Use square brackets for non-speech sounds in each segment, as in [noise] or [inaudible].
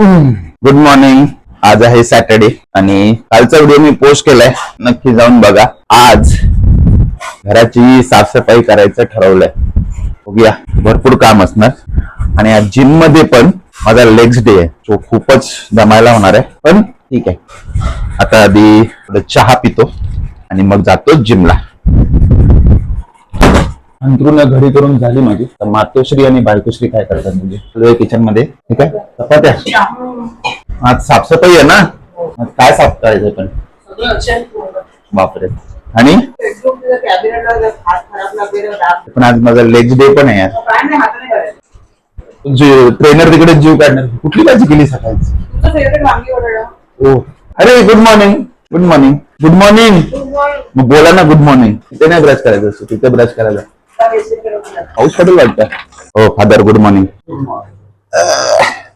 Good morning आज आहे Saturday आणि कालचा व्हिडिओ मी पोस्ट केलाय. नक्की जाऊन बघा. आज घराची साफसफाई करायचं ठरवलंय. बघूया. भरपूर काम असणार. आणि आज जिममध्ये पण माझा लेग्स डे आहे. तो खूपच दमायला होणार आहे. पण ठीक आहे. आता आधी चहा पितो आणि मग जातो जिमला अंतरून घडी करून झाली माझी. तर मातोश्री आणि बायकोश्री काय करतात म्हणजे? किचनमध्ये. ठीक आहे? चपात्या. आज साफसफाई आहे ना? आज काय साफ करायचं पण? बापरे. आणि? पण आज माझा लेग डे पण आहे यार. ट्रेनर तिकडे जीव काढणार कुठली भाजी केली सकाळची? ओ अरे good morning good morning good morning मग बोला ना गुड मॉर्निंग तिथे नाही ब्रश करायचं तिथे ब्रश करायला. पाऊस पडेल वाटतं. हो फादर गुड मॉर्निंग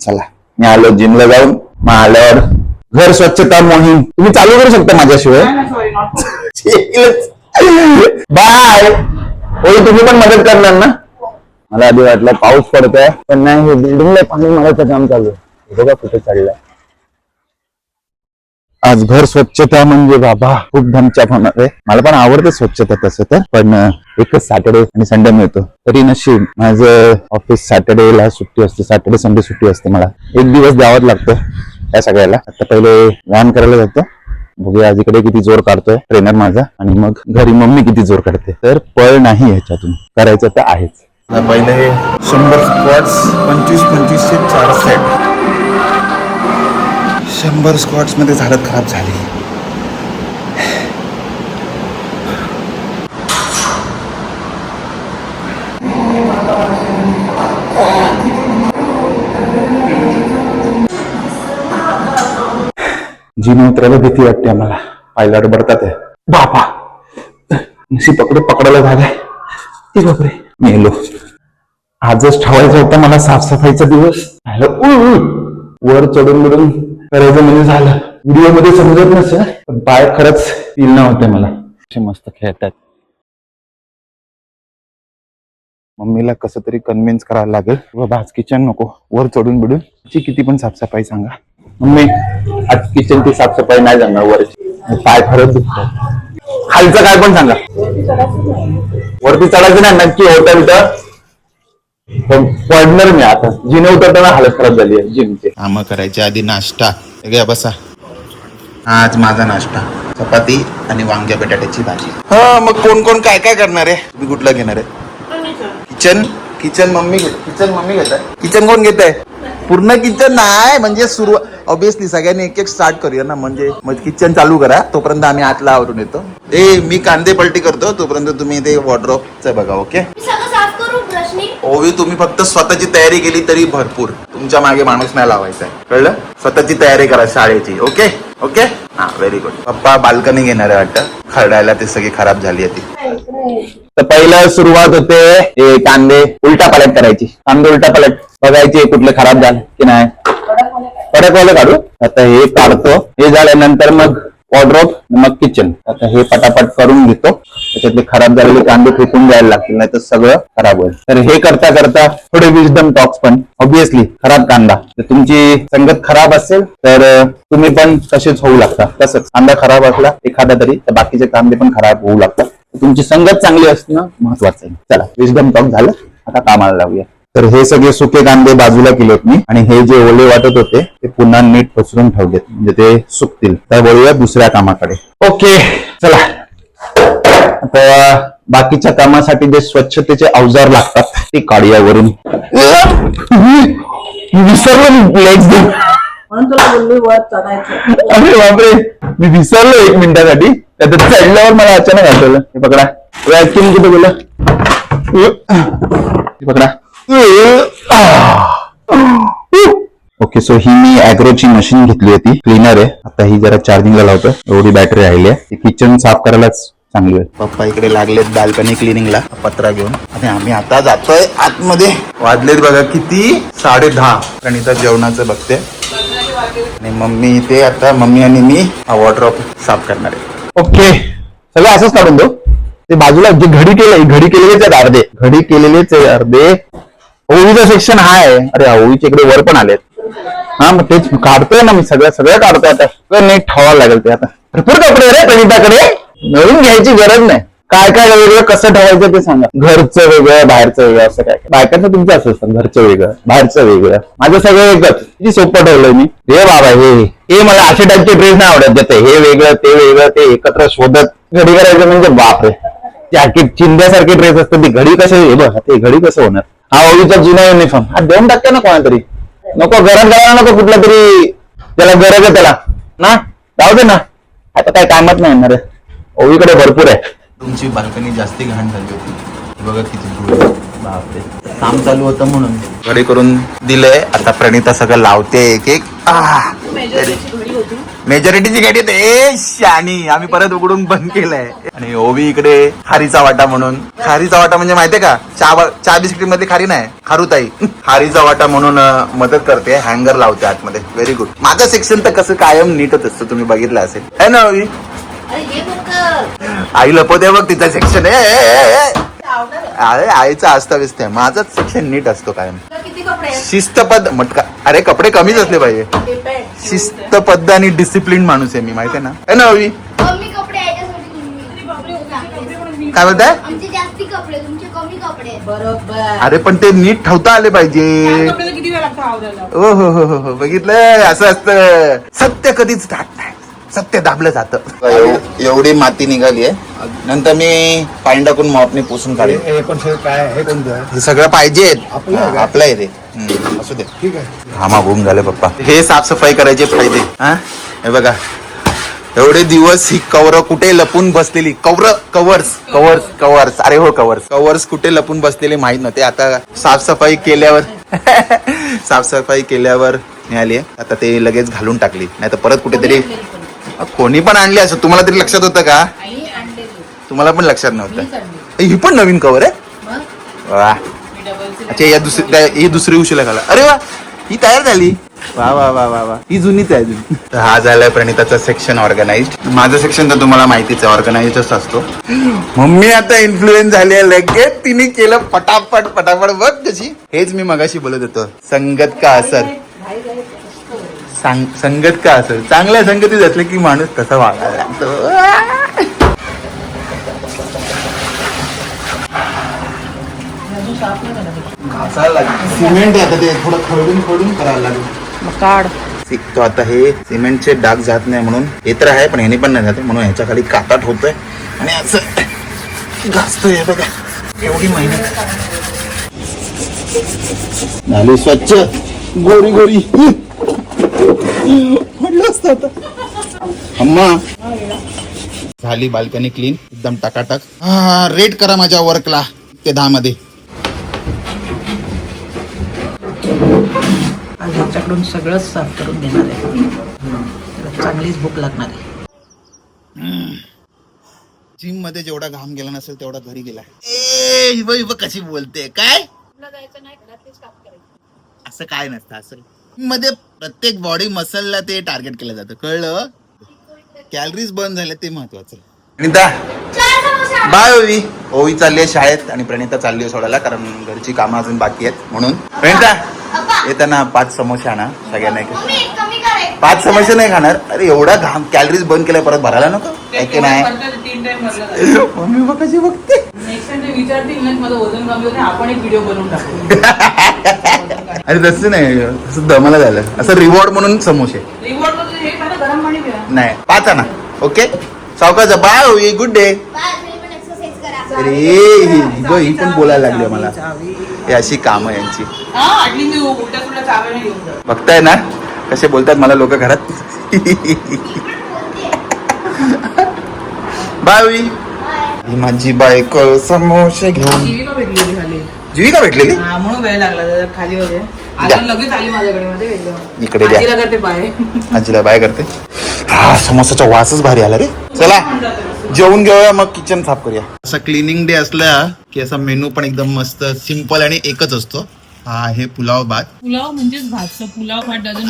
चला मी आलो जिमला जाऊन. मग आल्यावर घर स्वच्छता मोहीम. तुम्ही चालू करू शकता माझ्याशिवाय. बाय. होय तुम्ही पण मदत करणार ना? मला आधी वाटलं पाऊस पडतोय पण नाही हे बिल्डिंगला पाणी मारायचं काम चालू आहे. हे बघा कुठे चाललंय. आज घर स्वच्छता म्हणजे बाबा खूप धमचाप होणार आहे. मला पण आवडतं स्वच्छता तसं तर पण एकच सॅटर्डे आणि संडे मिळतो. तरी नशीब माझं ऑफिस सॅटर्डेला सुट्टी असते सॅटर्डे संडे सुट्टी असते मला. एक दिवस द्यावाच लागतो या सगळ्याला. आता पहिले व्यायाम करायला जातो. बघूया आज इकडे किती जोर काढतोय ट्रेनर माझा आणि मग घरी मम्मी किती जोर काढते. तर पळ नाही ह्याच्यातून. करायचं तर आहेच. पहिले शंभर स्क्वॉट्स पंचवीस पंचवीसशे चार सेट शंभर स्क्वॉट्समध्ये झाडत खराब झाली. जिम उतरायला भीती वाटते आम्हाला. पायला बडतात बापा. नशी पकडे पकडायला झालाय ती बापरे. मेलो. आजच ठेवायचा होता मला साफसफाईचा दिवस. हॅलो वर चढून मिळून करायचं म्हणजे झालं व्हिडिओमध्ये समजत नसेल पण पाय खरंच फील नव्हते मला. असे मस्त खेळतात. मम्मीला कसं तरी कन्व्हिन्स करायला लागेल. बाबा आज किचन नको वर चढून बिडून. ची किती पण साफसफाई सांगा. मम्मी आज किचनची साफसफाई नाही जाणार वरची. पाय खरंच दुखतात. खालचं काय पण सांगा. वरती चढायचं नाही. नक्की होता पडणार मी आता. जिने उतरताना हालत खराब झाली आहे जिमची कामं करायच्या आधी नाश्ता. घ्या बसा. आज माझा नाश्ता. चपाती आणि वांग्या बटाट्याची भाजी. हा मग कोण कोण काय काय करणार आहे? तुम्ही कुठला घेणार आहे? किचन? किचन मम्मी घेत किचन मम्मी घेत आहे. किचन कोण घेत आहे? पूर्ण किचन नाही म्हणजे सुरू ऑब्विसली सगळ्यांनी एक एक स्टार्ट करूया ना म्हणजे मग किचन चालू करा. तोपर्यंत आम्ही आतला आवरून येतो. ए मी कांदे पलटी करतो. तोपर्यंत तुम्ही ते वॉर्ड्रॉपचं बघा ओके ओवी तुम्ही फक्त स्वतःची तयारी केली तरी भरपूर. तुमच्या मागे माणूस नाही लावायचा आहे. कळलं? स्वतःची तयारी करा शाळेची ओके? ओके? हा व्हेरी गुड पप्पा बाल्कनी घेणार आहे वाटतं. खरडायला ते सगळी खराब झाली होती ती. तर पहिलं सुरुवात होते हे कांदे उलटा पलट करायची. कांदे उलटा पलट बघायचे कुठले खराब झाले की नाही. कडकवाले काढू. आता हे काढतो. हे झाल्यानंतर मग वॉर्ड्रॉप मग किचन आता हे पटापट करून घेतो. त्याच्यातले खराब झालेले कांदे फेकून द्यायला लागतील नाही तर सगळं खराब होईल. तर हे करता करता थोडे विजडम टॉक्स पण. ऑब्विसली खराब कांदा. तर तुमची संगत खराब असेल तर तुम्ही पण तसेच होऊ लागता. तसंच. कांदा खराब असला एखादा तरी तर बाकीचे कांदे पण खराब होऊ लागतात. तुमची संगत चांगली असणं महत्वाचं आहे. चला विजडम टॉक झालं. आता कामाला लावूया. तर हे सगळे सुके कांदे बाजूला केलेत मी आणि हे जे ओले वाटत होते ते पुन्हा नीट पसरून ठेवलेत. म्हणजे ते सुकतील. तर वळूया दुसऱ्या कामाकडे. ओके चला. आता बाकीच्या कामासाठी जे स्वच्छतेचे अवजार लागतात ते काढूयावरून. विसरलो लेग्स दे म्हणून तुला बोलली वर चढायचं अरे बापरे मी विसरलो एक मिनिटासाठी. त्यात चढल्यावर मला अचानक आठवलं. हे पकडा. व्हॅक्युम कुठे बोल पकडा. ओके सो ही मी अॅग्रोची मशीन घेतली होती. क्लीनर आहे. आता ही जरा चार्जिंगला लावतो एवढी बॅटरी राहिली आहे. किचन साफ करायलाच चांगली पप्पा इकडे लागलेत बाल्कनी क्लिनिंगला. पत्रा घेऊन. आणि आम्ही आता जातोय आतमध्ये. वाजलेत बघा किती? साडे दहा. कारण इथं जेवणाचं बघते. आणि मम्मी इथे आता मम्मी आणि मी हा वॉटर साफ करणार आहे. ओके. सगळं असंच काढून दो ते बाजूला जे घडी केलंय घडी केलेलेच आहेत अर्धे. घडी केलेलेच आहे अर्धे. ओवीचं सेक्शन हा आहे अरे ओवीच्या इकडे वर पण आलेत. हा मग तेच काढतोय ना मी सगळं सगळं काढतोय आता. नीट ठेवावं लागेल ते आता. भरपूर कपडे रे प्रणिताकडे. नवीन घ्यायची गरज नाही. काय काय वेगळं कसं ठेवायचं ते सांगा. घरचं वेगळं बाहेरचं वेगळं असं काय बायकांचं तुमचं असं असतं घरचं वेगळं बाहेरचं वेगळं. माझं सगळं एकच. किती सोपं ठेवलंय मी. हे बाबा हे हे. मला अशा टाईपचे ड्रेस नाही आवडत. जाते हे वेगळं ते वेगळं ते एकत्र शोधत घडी करायचं म्हणजे बापरे. जॅकेट चिंध्यासारखे ड्रेस असतात. ती घडी कसं हे बघ ते घडी कसं होणार? हा ओळीचा जुना युनिफॉर्म हा देऊन टाकते ना कोणातरी. नको गरज करायला नको कुठला तरी. त्याला गरज आहे त्याला. ना? जाऊ दे ना. आता काय कामात नाही येणार ओवीकडे भरपूर आहे. तुमची बाल्कनी जास्ती घाण झाली होती. बघा किती धूळ आहे. बापरे. काम चालू होतं म्हणून. घडी करून दिलंय. आता प्रणिता सगळं लावते एक एक. मेजॉरिटीची गाडी ए शानी. आम्ही परत उघडून बंद केलंय. आणि ओवी इकडे खारीचा वाटा म्हणून. खारीचा वाटा म्हणजे माहितीये का? चहा चहा बिस्किटमध्ये खारी नाही. खारुताई. खारीचा वाटा म्हणून अं, मदत करते. हँगर लावते आतमध्ये. व्हेरी गुड माझं सेक्शन तर कसं कायम नीटच असतं. तुम्ही बघितलं असेल. है ना ओवी? आई लपवते बघ तिचं सेक्शन अरे आईचा असता व्यस्त आहे माझाच सेक्शन नीट असतो कायम. किती कपडे आहेत? शिस्तपद मटका अरे कपडे कमीच असले पाहिजे. शिस्तबद्ध आणि डिसिप्लिन माणूस आहे मी माहिती आहे ना? है ना तुम्ही. काय बोलताय आमचे जास्ती कपडे तुमचे कमी कपडे आहेत. बरोबर. अरे पण ते नीट ठेवता आले पाहिजे. कपड्याला किती वेळ लागतो आवरायला? ओ हो हो हो हो. बघितलं असं असतं. सत्य कधीच दाट नाही. सत्य दाबलं जातं. एवढी माती निघाली आहे. नंतर मी पाणी टाकून मॉपने पुसून काढेल. हे पण सगळं काय कोणतं? हे सगळं पाहिजे. आपलं आहे का? आपलं आहे ते. हम्म, असू दे. ठीक आहे. घामा घुम झाले पप्पा. हे साफसफाई करायचे फायदे. हा? हे बघा. एवढे दिवस ही कवर कुठे लपून बसलेली? Cover covers covers covers. अरे हो कवर्स. कवर्स कुठे लपून बसलेले माहीत नव्हते. आता साफसफाई केल्यावर [laughs] साफसफाई केल्यावर मिळाली आहे. आता ते लगेच घालून टाकली. नाही तर परत कुठेतरी कोणी पण आणली असं तुम्हाला तरी लक्षात होतं का? तुम्हाला पण लक्षात नव्हतं. ही पण नवीन कवर आहे? वा. अच्छा या दुसरी ही दुसरी उशीला घाला. अरे वा ही तयार झाली. वा वा वा वा वा. ही जुनीच आहे जुनी तर हा झालाय प्रणिताचा सेक्शन ऑर्गनाइज माझं सेक्शन तर तुम्हाला माहितीच आहे ऑर्गनाइजच असतो. मम्मी आता इन्फ्लुएन्स झाली आहे लगेच. तिने केलं पटापट पटापट. बघ कशी. हेच मी मगाशी बोलत होतो. संगत का असर? सांग संगत का असर चांगल्या संगतीत असलं की माणूस तसा वागायला लागतो. घासायला लागेल. सिमेंट आहे आता ते थोडं खरडून खरडून करायला लागेल. मग काढ. शिकतो आता हे सिमेंटचे डाग जात नाही म्हणून. हे तर आहे पण ह्याने पण नाही जाते. म्हणून ह्याच्या खाली काटाट होतोय. आणि असं घासतोय हे बघा. एवढी मेहनत. झाली स्वच्छ. गोरी गोरी. म्हटलं असतं आता. अम्मा. झाली बाल्कनी क्लीन एकदम टकाटक. रेट करा माझ्या वर्कला ते दहा मध्ये. आज ह्याच्याकडून सगळंच साफ करून घेणार आहे. चांगलीच भूक लागणार आहे. जिममध्ये जेवढा घाम गेला नसेल तेवढा घरी गेला ए हिब हिब कशी बोलते? काय? असं काय नसतं असं. मध्ये प्रत्येक बॉडी मसलला ते टार्गेट केलं जातं. कळलं? कॅलरीज बर्न झाल्या ते महत्वाचं प्रणिता. बाय ओवी. ओवी चालली आहे शाळेत आणि प्रणिता चालली आहे सोडायला कारण घरची कामं अजून बाकी आहेत. म्हणून प्रणिता येताना पाच समोसे आणा सगळ्यांना एक. पाच समोसे नाही खाणार. अरे एवढा घाम कॅलरीज बंद केल्या परत भरायला नको. आहे की नाही? तीन टाइम भरलं मम्मी बघ कशी बघते. नेक्स्ट टाइम ते विचारतील ना माझं वजन कमी होते आपण एक व्हिडिओ बनवून टाकू. [laughs] अरे तसं नाही असं दमाला झालं. असं रिवॉर्ड म्हणून समोसे. रिवॉर्डमध्ये हे आता गरम पाणी प्या नाही पाच ना. ओके सावकाचा बाय होई गुड डे बाय तुम्ही पण एक्सरसाइज करा. अरे ही पण बोलायला लागली मला. हे अशी कामं यांची. हा बघताय ना? कसे बोलतात मला लोक घरात. [laughs] बाय होई ही माझी बायको समोसे घेऊन जीविका भेटली झाली जीविका भेटलेली? हा म्हणून वेळ लागला जरा खाली होते आता लगेच आली माझ्याकडे मध्ये वेगळं इकडे द्या. आजीला करते बाय आजीला बाय करते. हा समोसाचा वासच भारी आला रे. चला जेवून घेऊया मग किचन साफ करूया. असा क्लिनिंग डे असला की असा मेनू पण एकदम मस्त सिंपल आणि एकच असतो. हा आहे पुलाव भात. पुलाव म्हणजेच भात. Pulao bhat dozen.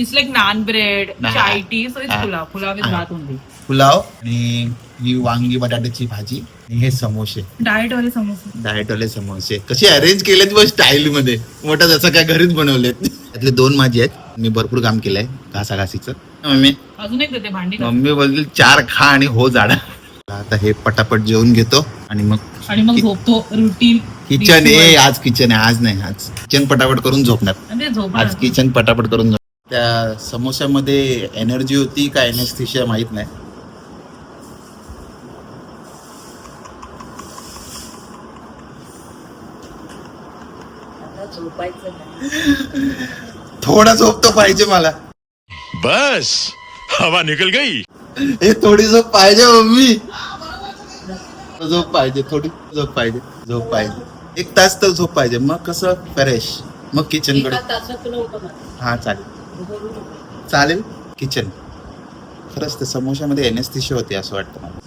It's like naan bread Nah. Chai tea so it's. Pulao. Pulao Ah. Bhat only pulao आणि ही वांगी बटाट्याची भाजी आणि हे समोसे. डाएट वाले समोसे. डाएट वाले समोसे. कसे अरेंज केलेत बस स्टाईल मध्ये. मोठा जसं काय घरीच बनवलेत. त्यातले दोन माझे आहेत. मी भरपूर काम केलंय घासाघासीचं. मम्मी. अजून एक देते भांडी. मम्मी बोलली चार खा आणि हो जाडा. आता हे पटापट जेवून घेतो आणि मग आणि मग झोपतो रुटीन किचन ए आज किचन आहे आज नाही आज. किचन पटापट करून झोपणार. आज किचन पटापट करून झोप त्या समोश्यामध्ये एनर्जी होती का एनेस्थेशिया माहीत नाही. थोडा झोप तो पाहिजे मला. बस हवा निकल गई. हे थोडी झोप पाहिजे मम्मी झोप पाहिजे थोडी झोप पाहिजे झोप पाहिजे. एक तास तर झोप पाहिजे. मग कसं? फ्रेश मग किचनकडे. हा चालेल. चालेल? किचन खरंच ते समोशामध्ये एनेस्थेशिया होती असं वाटतं मला.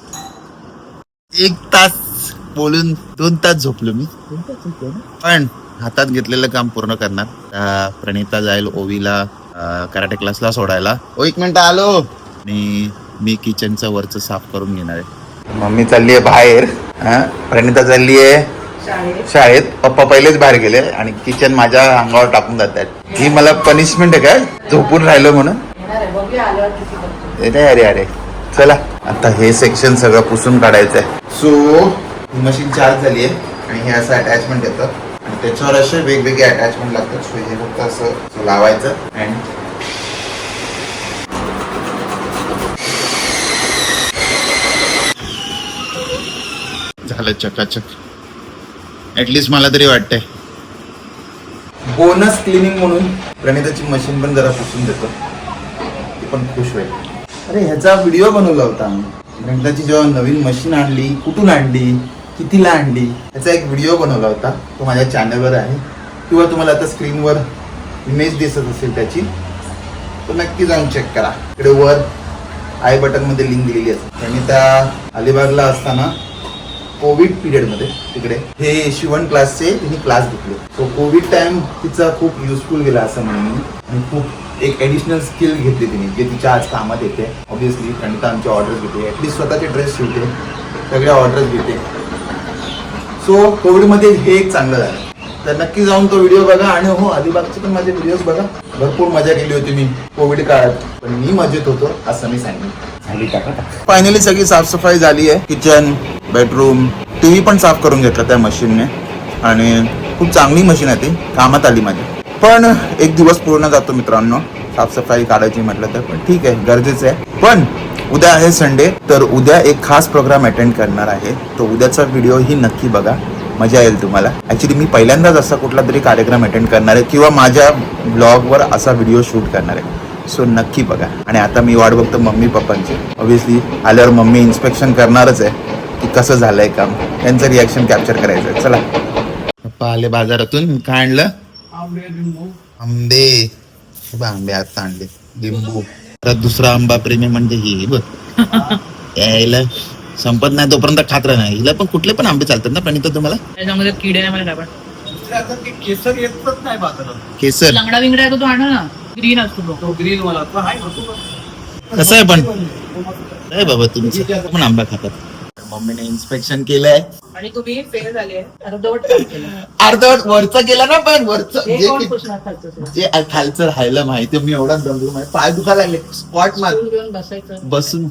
एक तास बोलून दोन तास झोपलो मी. पण हातात घेतलेलं काम पूर्ण करणार. प्रणिता जाईल ओवीला कराटे क्लासला सोडायला. ओ एक मिनिट आलो. आणि मी किचनचं वरचं साफ करून घेणार आहे. मम्मी चालली आहे बाहेर प्रणिता चालली आहे शाळेत. पप्पा पहिलेच बाहेर गेले आणि किचन माझ्या अंगावर टाकून जातात ही मला पनिशमेंट आहे काय झोपून राहिलो म्हणून. अरे अरे अरे. चला आता हे सेक्शन सगळं पुसून काढायचं आहे सो ही मशीन चार्ज झाली आहे आणि हे असं अटॅचमेंट येतं. आणि त्याच्यावर असे वेगवेगळे अटॅचमेंट लागतात. सो हे फक्त असं लावायचं अँड झालं चकाचक. ऍटलिस्ट मला तरी वाटतंय. बोनस क्लिनिंग म्हणून प्रणिताची मशीन पण जरा पुसून देतो. ती पण खुश होईल. अरे ह्याचा व्हिडिओ बनवला होता. आम्ही प्रणिताची जेव्हा नवीन मशीन आणली कुठून आणली? कितीला आणली? याचा एक व्हिडिओ बनवला होता. तो माझ्या चॅनलवर आहे. किंवा तुम्हाला आता स्क्रीनवर इमेज दिसत असेल त्याची तर नक्की जाऊन चेक करा. इकडे वर आय बटनमध्ये लिंक दिलेली असते त्या अलिबागला असताना कोविड पिरियडमध्ये तिकडे. हे शिवण क्लासचे तिने क्लास घेतले. सो कोविड टाइम तिचा खूप युजफुल गेला असं म्हणून आणि खूप एक ॲडिशनल स्किल घेतली तिने जे तिच्या आज कामात येते. ऑब्विसली प्रणिता आमच्या ऑर्डर्स घेते ॲटलीस्ट स्वतःचे ड्रेस शिवते. सगळ्या ऑर्डर्स घेते. सो कोविडमध्ये हे एक चांगलं झालं. तर नक्की जाऊन तो व्हिडिओ बघा आणि हो अलिबागचे पण माझे व्हिडिओज बघा. भरपूर मजा केली होती मी कोविड काळात. पण मी मजेत होतो असं मी सांगेन. फायनली सगळी साफसफाई झाली आहे. किचन बेडरूम टीव्ही पण साफ करून घेतला त्या मशीनने आणि खूप चांगली मशीन आहे ती. कामात आली माझी. पण एक दिवस पूर्ण जातो मित्रांनो. साफसफाई काढायची म्हटलं तर पण ठीक आहे गरजेचं आहे. पण उद्या आहे संडे तर उद्या एक खास प्रोग्राम अटेंड करणार आहे. तो उद्याचा व्हिडिओ ही नक्की बघा. मजा येईल तुम्हाला. ऍक्च्युली मी पहिल्यांदाच असा कुठला तरी कार्यक्रम अटेंड करणार आहे किंवा माझ्या ब्लॉगवर असा व्हिडिओ शूट करणार आहे. सो नक्की बघा. आणि आता मी वाट बघतो मम्मी पप्पांची. ऑब्विसली आल्यावर मम्मी इन्स्पेक्शन करणारच आहे की कसं झालंय काम. त्यांचं रिॲक्शन कॅप्चर करायचं आहे चला. पप्पा आले बाजारातून. काय आणलं? आंबे आंबे आता आणले. लिंबू. परत दुसरा आंबा प्रेमी म्हणजे ही बघ. [laughs] यायला संपत नाही तोपर्यंत खात नाही. हिला पण कुठले पण आंबे चालतात ना पण तुम्हाला? त्याच्यामध्ये किडे नाही मला केसर लंगडा विंगडा आहे तो तो आणा ना? ग्रीन असतो तो. कसं आहे पण? नाही बाबा तुमची पण आंबा खातात. मम्मीने इन्स्पेक्शन केलंय. आणि तुम्ही फेल झाले. अर्धवट काम केलं. अर्धवट वरचं केलं ना पण वरचं. हे जे कोण की- पुसणार खालचं? जे खालचं राहिलं माहिती मी एवढा दमलो माहिती पाय दुखायला लागले. स्पॉट मार. स्टूल घेऊन बसायचं. बसून.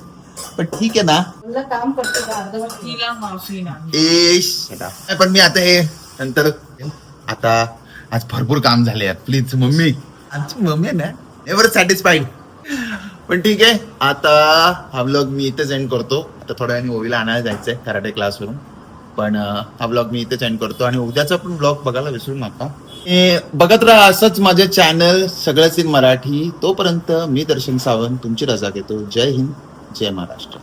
पण ठीक आहे ना. तुला काम करतो का अर्धवट? तिला माफी नाही. ए नाही, पण मी आता हे नंतर आता आज भरपूर काम झाले यार प्लीज मम्मी. आमची मम्मी आहे ना एव्हर सॅटिस्फाईड पण ठीक आहे. आता हा ब्लॉग मी इथेच एंड करतो. आता थोड्या वेळाने ओवीला आणायला जायचंय कराटे क्लासवरून पण हा ब्लॉग मी इथेच एंड करतो आणि उद्याचा पण ब्लॉग बघायला विसरू नका. बघत राहा असंच माझे चॅनल सगळ्याच इन मराठी. तोपर्यंत मी दर्शन सावंत तुमची रजा घेतो. जय हिंद जय महाराष्ट्र.